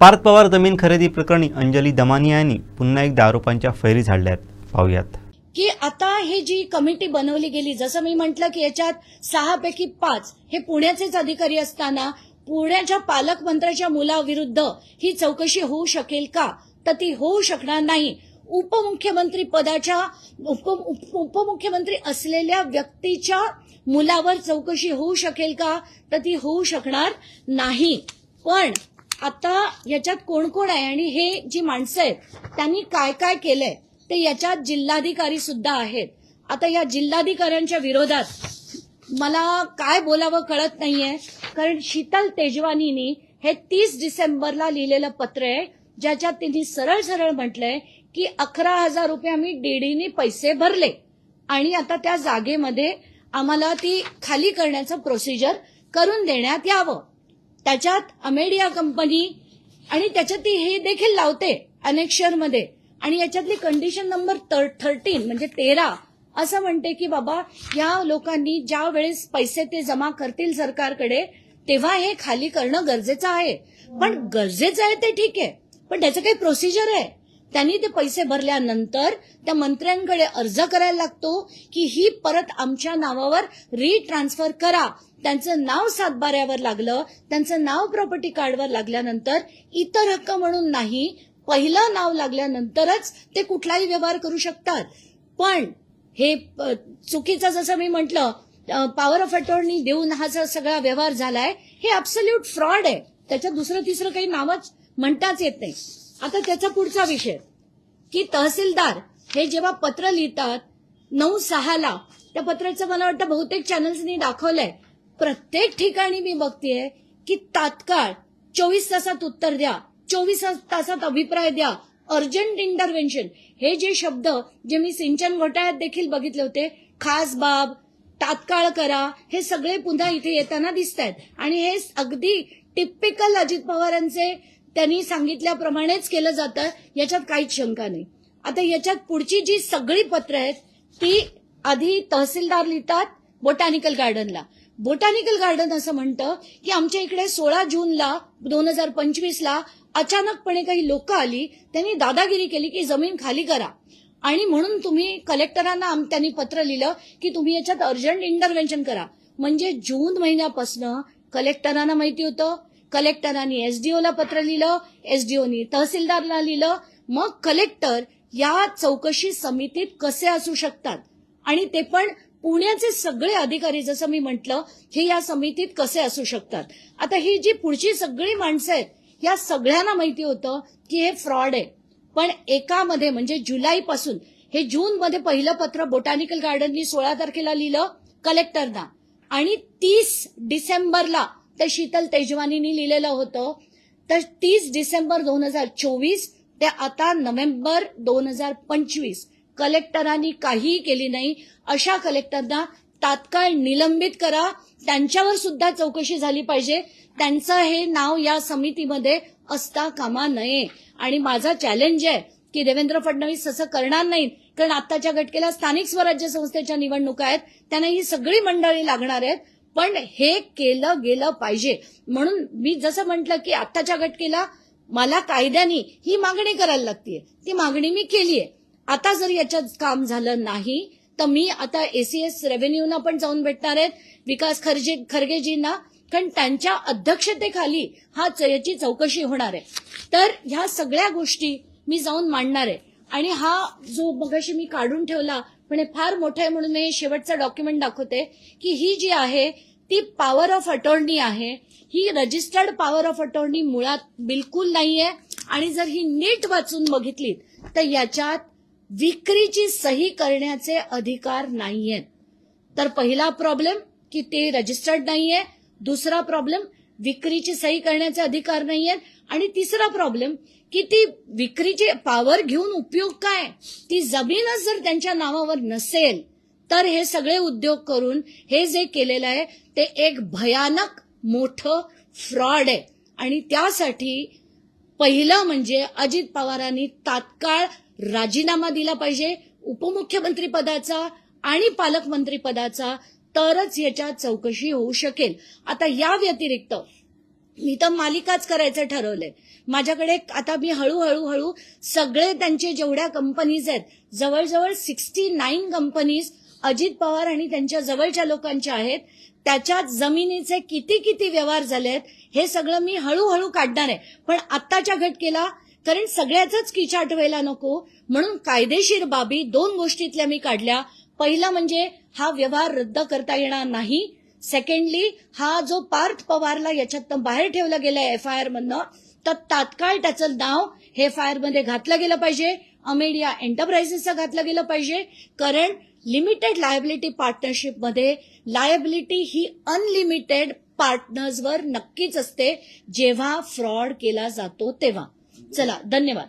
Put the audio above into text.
पार्थ पवार जमीन खरेदी प्रकरणी अंजली दमानिया यांनी पुन्हा एकदा आरोपांच्या फैरी झाडल्यात. पाहूयात. की आता ही जी कमिटी बनवली गेली जसं मी म्हटलं की याच्यात सहा पैकी पाच हे पुण्याचेच अधिकारी असताना पुण्याच्या पालकमंत्र्याच्या मुलाविरुद्ध ही चौकशी होऊ शकेल का? तर ती होऊ शकणार नाही. उपमुख्यमंत्री पदाच्या उप उप- उपमुख्यमंत्री असलेल्या व्यक्तीच्या मुलावर चौकशी होऊ शकेल का? तर ती होऊ शकणार नाही. पण आता याच्यात कोण कोण आहे आणि हे जी माणसं आहेत त्यांनी काय काय केलंय ते याच्यात जिल्हाधिकारी सुद्धा आहेत. आता या जिल्हाधिकाऱ्यांच्या विरोधात मला काय बोलावं कळत नाहीये कारण शीतल तेजवानीनी हे तीस डिसेंबरला लिहिलेलं पत्र आहे ज्याच्यात त्यांनी सरळ सरळ म्हटलंय की अकरा हजार रुपये आम्ही डीडीने पैसे भरले. आणि आता त्या जागेमध्ये आम्हाला ती खाली करण्याचं प्रोसिजर करून देण्यात यावं. त्याच्यात अमेडिया कंपनी आणि त्याच्यात ती हे देखील लावते अनेक्षरमध्ये आणि याच्यातली कंडिशन नंबर थर्टीन म्हणजे तेरा असं म्हणते की बाबा या लोकांनी ज्या वेळेस पैसे ते जमा करतील सरकारकडे तेव्हा हे खाली करणं गरजेचं आहे. पण गरजेचं आहे ते ठीक आहे. पण त्याचं काही प्रोसिजर आहे. त्यांनी ते पैसे भरल्यानंतर त्या मंत्र्यांकडे अर्ज करायला लागतो की ही परत आमच्या नावावर रिट्रान्सफर करा. त्यांचं नाव सातबाऱ्यावर लागलं त्यांचं नाव प्रॉपर्टी कार्डवर लागल्यानंतर इतर हक्क म्हणून नाही पहिलं नाव लागल्यानंतरच ते कुठलाही व्यवहार करू शकतात. पण हे चुकीचं जसं मी म्हटलं पॉवर ऑफ अटॉर्नी देऊन हा जो सगळा व्यवहार झालाय हे अब्सल्यूट फ्रॉड आहे. त्याच्यात दुसरं तिसरं काही नावच म्हणताच येत नाही. आता त्याचा पुढचा विषय. की तहसीलदार हे जेव्हा पत्र लिहितात नऊ सहाला त्या पत्राचं मला वाटतं बहुतेक चॅनल्सनी दाखवलंय. प्रत्येक ठिकाणी मी बघतेय की तात्काळ चोवीस तासात उत्तर द्या चोवीस तासात अभिप्राय द्या अर्जंट इंटरव्हेन्शन हे जे शब्द जे मी सिंचन घोटाळ्यात देखील बघितले होते खास बाब तात्काळ करा हे सगळे पुन्हा इथे येताना दिसत आहेत आणि हे अगदी टिपिकल अजित पवारांचे त्यांनी सांगितल्याप्रमाणेच केलं जातं याच्यात काहीच शंका नाही. आता याच्यात पुढची जी सगळी पत्र आहेत ती आधी तहसीलदार लिहितात बोटॅनिकल गार्डनला. बोटॅनिकल गार्डन असं म्हणतं की आमच्या इकडे सोळा जूनला दोन हजार पंचवीसला अचानकपणे काही लोक आली त्यांनी दादागिरी केली की जमीन खाली करा. आणि म्हणून तुम्ही कलेक्टरांना त्यांनी पत्र लिहिलं की तुम्ही याच्यात अर्जंट इंटरव्हेन्शन करा. म्हणजे जून महिन्यापासनं कलेक्टरांना माहिती होतं कलेक्टरांनी एसडीओला पत्र लिहिलं एसडीओनी तहसीलदारला लिहिलं. मग कलेक्टर या चौकशी समितीत कसे असू शकतात? आणि ते पण पुण्याचे सगळे अधिकारी जसं मी म्हटलं हे या समितीत कसे असू शकतात? आता ही जी पुढची सगळी माणसं आहेत या सगळ्यांना माहिती होतं की हे फ्रॉड आहे. पण एकामध्ये म्हणजे जुलैपासून हे जूनमध्ये पहिलं पत्र बोटॅनिकल गार्डननी सोळा तारखेला लिहिलं कलेक्टरना. आणि तीस डिसेंबरला ते शीतल तेजवानीनी लिहिलेलं होतं. तर तीस डिसेंबर दोन हजार चोवीस ते आता नोव्हेंबर दोन हजार पंचवीस कलेक्टरांनी काहीही केली नाही. अशा कलेक्टरना तात्काळ निलंबित करा. त्यांच्यावर सुद्धा चौकशी झाली पाहिजे. त्यांचं हे नाव या समितीमध्ये असता कामा नये. आणि माझा चॅलेंज आहे की देवेंद्र फडणवीस असं करणार नाहीत कारण आताच्या घटकेला स्थानिक स्वराज्य संस्थेच्या निवडणुका आहेत. त्यांना ही सगळी मंडळी लागणार आहेत. पण हे केलं गेलं पाहिजे. म्हणून मी जसं म्हटलं की आत्ताच्या घटकेला मला कायद्याने ही मागणी करायला लागतीये. ती मागणी मी केली आहे आता जर याच्यात काम झालं नाही तर मी आता एसीएस रेव्हेन्यूना पण जाऊन भेटणार आहेत विकास खर्जे खरगेजींना. कारण त्यांच्या अध्यक्षतेखाली हा च- याची चौकशी होणार आहे. तर ह्या सगळ्या गोष्टी मी जाऊन मांडणार आहे. आणि हा जो मगाशी मी काढून ठेवला पण हे फार मोठं आहे म्हणून मी हे शेवटचं डॉक्युमेंट दाखवते की ही जी आहे ती पॉवर ऑफ अटॉर्नी आहे. ही रजिस्टर्ड पॉवर ऑफ अटॉर्नी मुळात बिलकुल नाहीये. आणि जर ही नीट वाचून बघितली तर याच्यात विक्रीची सही करण्याचे अधिकार नाहीयेत. तर पहिला प्रॉब्लेम की ते रजिस्टर्ड नाहीये. दुसरा प्रॉब्लेम विक्रीची सही करण्याचे अधिकार नाही आहेत आणि तिसरा प्रॉब्लेम की ती विक्रीची पावर घेऊन उपयोग काय? ती जमीनच जर त्यांच्या नावावर नसेल तर हे सगळे उद्योग करून हे जे केलेलं आहे ते एक भयानक मोठं फ्रॉड आहे. आणि त्यासाठी पहिलं म्हणजे अजित पवारांनी तात्काळ राजीनामा दिला पाहिजे. उपमुख्यमंत्री पदाचा आणि पालकमंत्री पदाचा तरच याच्या चौकशी होऊ शकेल. आता या व्यतिरिक्त मी तर मालिकाच करायचं ठरवलंय. माझ्याकडे आता मी हळूहळू हळू सगळे त्यांचे जेवढ्या कंपनीज आहेत जवळजवळ sixty nine companies Ajit Pawar आणि त्यांच्या जवळच्या लोकांच्या आहेत त्याच्यात जमिनीचे किती किती व्यवहार झाले आहेत हे सगळं मी हळूहळू काढणार आहे. पण आत्ताच्या घटकेला कारण सगळ्याच किचाट व्हायला नको म्हणून कायदेशीर बाबी दोन गोष्टीतल्या मी काढल्या. पहिला म्हणजे हा व्यवहार रद्द करता येणार नाही. सेकंडली हा जो पार्थ पवारला याच्यातनं बाहेर ठेवला गेलाय एफ आय आर मधनं तर तात्काळ त्याचं नाव हे एफ आय आरमध्ये घातलं गेलं पाहिजे. अमेडिया एंटरप्राइजेसचं घातलं गेलं पाहिजे. कारण लिमिटेड लायबिलिटी पार्टनरशिपमध्ये लायबिलिटी ही अनलिमिटेड पार्टनर्सवर नक्कीच असते. जेव्हा फ्रॉड केला जातो तेव्हा. चला धन्यवाद.